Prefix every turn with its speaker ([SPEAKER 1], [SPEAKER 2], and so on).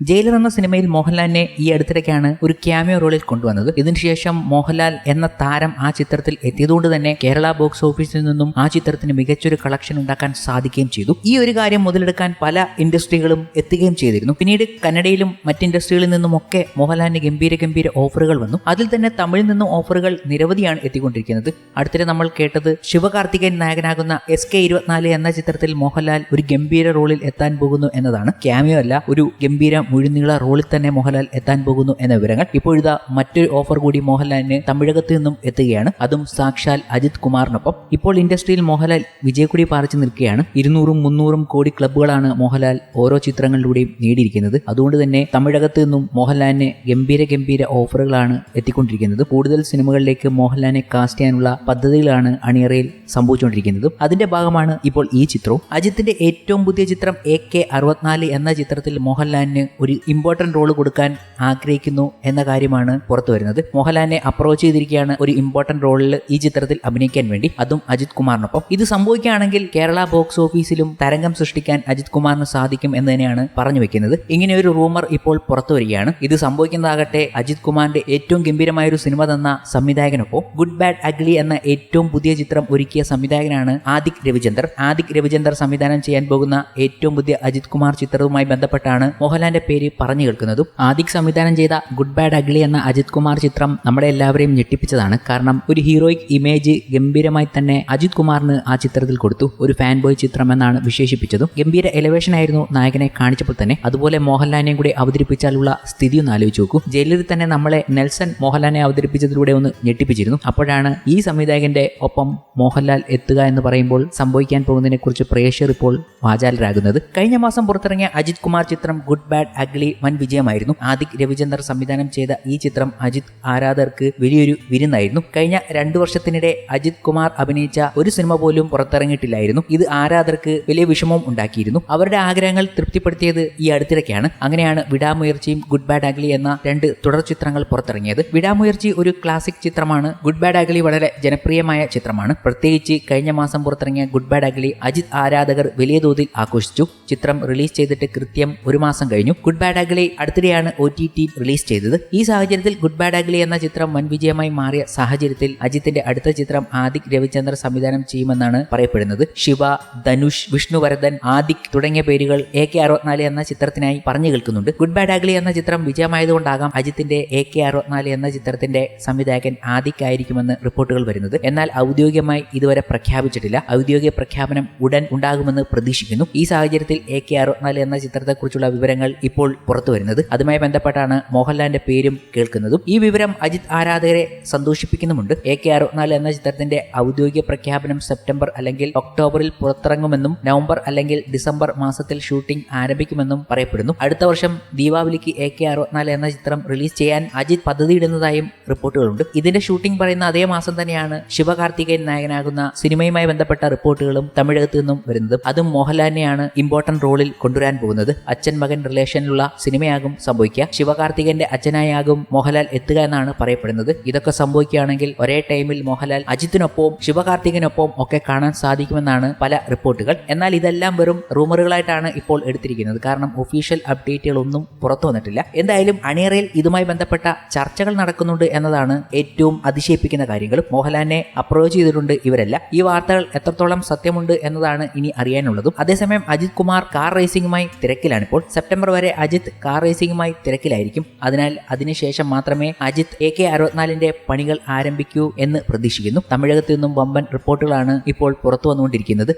[SPEAKER 1] Jailer എന്ന സിനിമയിൽ മോഹൻലാലിനെ ഈ അടുത്തിടയ്ക്കാണ് ഒരു ക്യാമിയോ റോളിൽ കൊണ്ടുവന്നത്. ഇതിനുശേഷം മോഹൻലാൽ എന്ന താരം ആ ചിത്രത്തിൽ എത്തിയതുകൊണ്ട് തന്നെ കേരള ബോക്സ് ഓഫീസിൽ നിന്നും ആ ചിത്രത്തിന് മികച്ചൊരു കളക്ഷൻ ഉണ്ടാക്കാൻ സാധിക്കുകയും ചെയ്തു. ഈ ഒരു കാര്യം മുതലെടുക്കാൻ പല ഇൻഡസ്ട്രികളും എത്തുകയും ചെയ്തിരുന്നു. പിന്നീട് കന്നഡയിലും മറ്റ് ഇൻഡസ്ട്രികളിൽ നിന്നുമൊക്കെ മോഹൻലാലിന് ഗംഭീര ഗംഭീര ഓഫറുകൾ വന്നു. അതിൽ തന്നെ തമിഴിൽ നിന്നും ഓഫറുകൾ നിരവധിയാണ് എത്തിക്കൊണ്ടിരിക്കുന്നത്. അടുത്തിടെ നമ്മൾ കേട്ടത് ശിവകാർത്തികേയൻ നായകനാകുന്ന എസ് കെ ഇരുപത്തിനാല് എന്ന ചിത്രത്തിൽ മോഹൻലാൽ ഒരു ഗംഭീര റോളിൽ എത്താൻ പോകുന്നു എന്നതാണ്. ക്യാമിയോ അല്ല ഒരു ഗംഭീര മുഴുനീള റോളിൽ തന്നെ മോഹൻലാൽ എത്താൻ പോകുന്നു എന്ന വിവരങ്ങൾ ഇപ്പോഴിതാ മറ്റൊരു ഓഫർ കൂടി മോഹൻലാലിന് തമിഴകത്ത് നിന്നും എത്തുകയാണ്. അതും സാക്ഷാൽ അജിത് കുമാറിനൊപ്പം. ഇപ്പോൾ ഇൻഡസ്ട്രിയിൽ മോഹൻലാൽ വിജയക്കുടി പാറിച്ചു നിൽക്കുകയാണ്. ഇരുന്നൂറും മുന്നൂറും കോടി ക്ലബ്ബുകളാണ് മോഹൻലാൽ ഓരോ ചിത്രങ്ങളിലൂടെയും നേടിയിരിക്കുന്നത്. അതുകൊണ്ട് തന്നെ തമിഴകത്ത് നിന്നും മോഹൻലാലിന് ഗംഭീര ഗംഭീര ഓഫറുകളാണ് എത്തിക്കൊണ്ടിരിക്കുന്നത്. കൂടുതൽ സിനിമകളിലേക്ക് മോഹൻലാലിനെ കാസ്റ്റ് ചെയ്യാനുള്ള പദ്ധതികളാണ് അണിയറയിൽ സംഭവിച്ചുകൊണ്ടിരിക്കുന്നത്. അതിന്റെ ഭാഗമാണ് ഇപ്പോൾ ഈ ചിത്രവും. അജിത്തിന്റെ ഏറ്റവും പുതിയ ചിത്രം എ കെ അറുപത്തിനാല് എന്ന ചിത്രത്തിൽ മോഹൻലാലിന് ഒരു ഇമ്പോർട്ടന്റ് റോൾ കൊടുക്കാൻ ആഗ്രഹിക്കുന്നു എന്ന കാര്യമാണ് പുറത്തു വരുന്നത്. മോഹൻലാലിനെ അപ്രോച്ച് ചെയ്തിരിക്കുകയാണ് ഒരു ഇമ്പോർട്ടന്റ് റോളിൽ ഈ ചിത്രത്തിൽ അഭിനയിക്കാൻ വേണ്ടി. അതും അജിത് കുമാറിനൊപ്പം. ഇത് സംഭവിക്കുകയാണെങ്കിൽ കേരള ബോക്സ് ഓഫീസിലും തരംഗം സൃഷ്ടിക്കാൻ അജിത് കുമാറിന് സാധിക്കും എന്ന് തന്നെയാണ് പറഞ്ഞു വെക്കുന്നത്. ഇങ്ങനെ ഒരു റൂമർ ഇപ്പോൾ പുറത്തു വരികയാണ്. ഇത് സംഭവിക്കുന്നതാകട്ടെ അജിത് കുമാറിന്റെ ഏറ്റവും ഗംഭീരമായ ഒരു സിനിമ തന്ന സംവിധായകനൊപ്പം ഗുഡ് ബാഡ് അഗ്ലി എന്ന ഏറ്റവും പുതിയ ചിത്രം ഒരുക്കിയ സംവിധായകനാണ് ആദിക് രവിചന്ദർ. ആദിക് രവിചന്ദർ സംവിധാനം ചെയ്യാൻ പോകുന്ന ഏറ്റവും പുതിയ അജിത് കുമാർ ചിത്രവുമായി ബന്ധപ്പെട്ടാണ് മോഹൻലാലിന്റെ പേര് പറഞ്ഞു കേൾക്കുന്നതും ആദിക് സംവിധാനം ചെയ്ത ഗുഡ് ബാഡ് അഗ്ലി എന്ന അജിത് കുമാർ ചിത്രം നമ്മുടെ എല്ലാവരെയും ഞെട്ടിപ്പിച്ചതാണ്. കാരണം ഒരു ഹീറോയിക് ഇമേജ് ഗംഭീരമായി തന്നെ അജിത് കുമാറിന് ആ ചിത്രത്തിൽ കൊടുത്തു. ഒരു ഫാൻ ബോയ് ചിത്രം എന്നാണ് വിശേഷിപ്പിച്ചതും. ഗംഭീര എലവേഷൻ ആയിരുന്നു നായകനെ കാണിച്ചപ്പോൾ തന്നെ. അതുപോലെ മോഹൻലാലിനെയും കൂടി അവതരിപ്പിച്ചാലുള്ള സ്ഥിതി ഒന്ന് ആലോചിച്ച് നോക്കൂ. ജയിലിൽ തന്നെ നമ്മളെ നെൽസൺ മോഹൻലാലിനെ അവതരിപ്പിച്ചതിലൂടെ ഒന്ന് ഞെട്ടിപ്പിച്ചിരുന്നു. അപ്പോഴാണ് ഈ സംവിധായകന്റെ ഒപ്പം മോഹൻലാൽ എത്തുക എന്ന് പറയുമ്പോൾ സംഭവിക്കാൻ പോകുന്നതിനെ കുറിച്ച് പ്രേക്ഷകർ ഇപ്പോൾ വാചാലരാകുന്നത്. കഴിഞ്ഞ മാസം പുറത്തിറങ്ങിയ അജിത് കുമാർ ചിത്രം ഗുഡ് ബാഡ് അഗ്ലി വൻ വിജയമായിരുന്നു. ആദിക് രവിചന്ദർ സംവിധാനം ചെയ്ത ഈ ചിത്രം അജിത് ആരാധകർക്ക് വലിയൊരു വിരുന്നായിരുന്നു. കഴിഞ്ഞ രണ്ടു വർഷത്തിനിടെ അജിത് കുമാർ അഭിനയിച്ച ഒരു സിനിമ പോലും പുറത്തിറങ്ങിയിട്ടില്ലായിരുന്നു. ഇത് ആരാധകർക്ക് വലിയ വിഷമവും ഉണ്ടാക്കിയിരുന്നു. അവരുടെ ആഗ്രഹങ്ങൾ തൃപ്തിപ്പെടുത്തിയത് ഈ അടുത്തിടയ്ക്കാണ്. അങ്ങനെയാണ് വിടാമുയർച്ചയും ഗുഡ് ബാഡ് അഗ്ലി എന്ന രണ്ട് തുടർ ചിത്രങ്ങൾ പുറത്തിറങ്ങിയത്. വിടാമുയർച്ചി ഒരു ക്ലാസിക് ചിത്രമാണ്. ഗുഡ് ബാഡ് അഗ്ലി വളരെ ജനപ്രിയമായ ചിത്രമാണ്. പ്രത്യേകിച്ച് കഴിഞ്ഞ മാസം പുറത്തിറങ്ങിയ ഗുഡ് ബാഡ് അഗ്ലി അജിത് ആരാധകർ വലിയ തോതിൽ ആഘോഷിച്ചു. ചിത്രം റിലീസ് ചെയ്തിട്ട് കൃത്യം ഒരു മാസം കഴിഞ്ഞു. ഗുഡ് ബാഡ് അഗ്ലി അടുത്തിടെയാണ് ഒ ടി ടി റിലീസ് ചെയ്തത്. ഈ സാഹചര്യത്തിൽ ഗുഡ് ബാഡ് അഗ്ലി എന്ന ചിത്രം വൻ വിജയമായി മാറിയ സാഹചര്യത്തിൽ അജിത്തിന്റെ അടുത്ത ചിത്രം ആദിക് രവിചന്ദ്ര സംവിധാനം ചെയ്യുമെന്നാണ് പറയപ്പെടുന്നത്. ശിവ ധനുഷ് വിഷ്ണുവരദൻ ആദിക് തുടങ്ങിയ പേരുകൾ എ കെ അറുപത്തിനാല് എന്ന ചിത്രത്തിനായി പറഞ്ഞു കേൾക്കുന്നുണ്ട്. ഗുഡ് ബാഡ് അഗ്ലി എന്ന ചിത്രം വിജയമായതുകൊണ്ടാകാം അജിത്തിന്റെ എ കെ അറുപത്തിനാല് എന്ന ചിത്രത്തിന്റെ സംവിധായകൻ ആദിക് ആയിരിക്കുമെന്ന് റിപ്പോർട്ടുകൾ വരുന്നത്. എന്നാൽ ഔദ്യോഗികമായി ഇതുവരെ പ്രഖ്യാപിച്ചിട്ടില്ല. ഔദ്യോഗിക പ്രഖ്യാപനം ഉടൻ ഉണ്ടാകുമെന്ന് പ്രതീക്ഷിക്കുന്നു. ഈ സാഹചര്യത്തിൽ എ കെ അറുപത്തിനാല് എന്ന ചിത്രത്തെക്കുറിച്ചുള്ള വിവരങ്ങൾ ഇപ്പോൾ പുറത്തു വരുന്നത്. അതുമായി ബന്ധപ്പെട്ടാണ് മോഹൻലാലിന്റെ പേരും കേൾക്കുന്നതും. ഈ വിവരം അജിത് ആരാധകരെ സന്തോഷിപ്പിക്കുന്നുമുണ്ട്. എ കെ അറുപത്തിനാല് എന്ന ചിത്രത്തിന്റെ ഔദ്യോഗിക പ്രഖ്യാപനം സെപ്റ്റംബർ അല്ലെങ്കിൽ ഒക്ടോബറിൽ പുറത്തിറങ്ങുമെന്നും നവംബർ അല്ലെങ്കിൽ ഡിസംബർ മാസത്തിൽ ഷൂട്ടിംഗ് ആരംഭിക്കുമെന്നും പറയപ്പെടുന്നു. അടുത്ത വർഷം ദീപാവലിക്ക് എ കെ അറുപത്തിനാല് എന്ന ചിത്രം റിലീസ് ചെയ്യാൻ അജിത് പദ്ധതിയിടുന്നതായും റിപ്പോർട്ടുകളുണ്ട്. ഇതിന്റെ ഷൂട്ടിംഗ് പറയുന്ന അതേ മാസം തന്നെയാണ് ശിവകാർത്തികേയൻ നായകനാകുന്ന സിനിമയുമായി ബന്ധപ്പെട്ട റിപ്പോർട്ടുകളും തമിഴകത്ത് നിന്നും വരുന്നത്. അതും മോഹൻലാലിനെയാണ് ഇമ്പോർട്ടന്റ് റോളിൽ കൊണ്ടുവരാൻ പോകുന്നത്. അച്ഛൻ മകൻ റിലേഷനിലുള്ള സിനിമയാകും സംഭവിക്കുക. ശിവകാർത്തികന്റെ അച്ഛനായാകും മോഹൻലാൽ എത്തുക എന്നാണ് പറയപ്പെടുന്നത്. ഇതൊക്കെ സംഭവിക്കുകയാണെങ്കിൽ ഒരേ ടൈമിൽ മോഹൻലാൽ അജിത്തിനൊപ്പവും ശിവകാർത്തികനൊപ്പവും ഒക്കെ കാണാൻ സാധിക്കുമെന്നാണ് പല റിപ്പോർട്ടുകൾ. എന്നാൽ ഇതെല്ലാം വെറും റൂമറുകളായിട്ടാണ് ഇപ്പോൾ എടുത്തിരിക്കുന്നത്. കാരണം ഒഫീഷ്യൽ അപ്ഡേറ്റുകളൊന്നും പുറത്തു വന്നിട്ടില്ല. എന്തായാലും അണിയറയിൽ ഇതുമായി ബന്ധപ്പെട്ട ചർച്ചകൾ നടക്കുന്നുണ്ട് എന്നതാണ് ഏറ്റവും അതിശയിപ്പിക്കുന്ന കാര്യങ്ങൾ മോഹൻലാലിനെ അപ്രോച്ച് ചെയ്തിട്ടുണ്ട് ഇവരല്ല. ഈ വാർത്തകൾ എത്രത്തോളം സത്യമുണ്ട് എന്നതാണ് ഇനി അറിയാനുള്ളതും. അതേസമയം അജിത് കുമാർ കാർ റേസിംഗുമായി തിരക്കിലാണ് ഇപ്പോൾ സെപ്റ്റംബർ വരെ അജിത് കാർ റേസിംഗുമായി തിരക്കിലായിരിക്കും. അതിനാൽ അതിനുശേഷം മാത്രമേ അജിത് എ കെ അറുപത്തിനാലിന്റെ പണികൾ ആരംഭിക്കൂ എന്ന് പ്രതീക്ഷിക്കുന്നു. തമിഴകത്തു നിന്നും വമ്പൻ റിപ്പോർട്ടുകളാണ് ഇപ്പോൾ പുറത്തു വന്നുകൊണ്ടിരിക്കുന്നത്